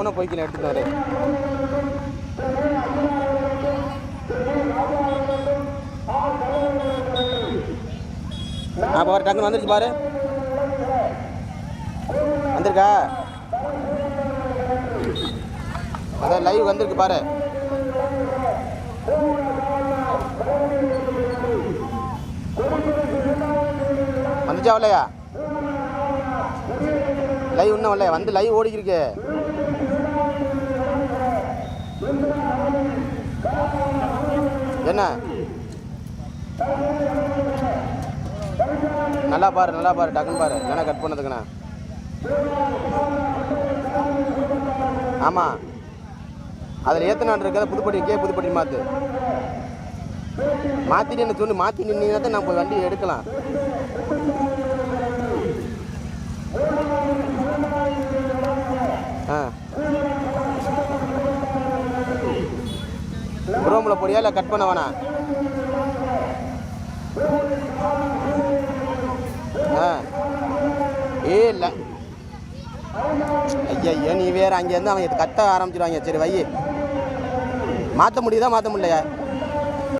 போன போய்க்கல எடுத்துட்டாரு. ஆ பாரு டக்குன்னு வந்துருச்சு பாரு. வந்திருக்கா? அதான் லைவ் வந்திருக்கு பாரு. வந்துச்சா இல்லையா லைவ் இன்னும் இல்லையா வந்து லைவ் ஓடிக்கிருக்கு. என்ன? நல்லா பாரு நல்லா பாரு டக்குன்னு பாரு. என்ன கட் பண்ணதுக்குண்ணா? ஆமாம் அதில் ஏத்தனான் இருக்கிறத புதுப்பட்டி கே புதுப்பட்டி மாற்று மாற்றிட்டு என்ன சொல்லு மாற்றி நின்னீங்கன்னா தான் நான் வண்டி எடுக்கலாம். ஆ. ரூமில் போடியா இல்லை கட் பண்ண வேணாம் ஆ. ஏ இல்லை. ஐயா நீ வேறு அங்கேருந்து அவன் கத்த ஆரம்பிச்சிடுவாங்க சரி வை. மாற்ற முடியுதா மாற்ற முடியலையா?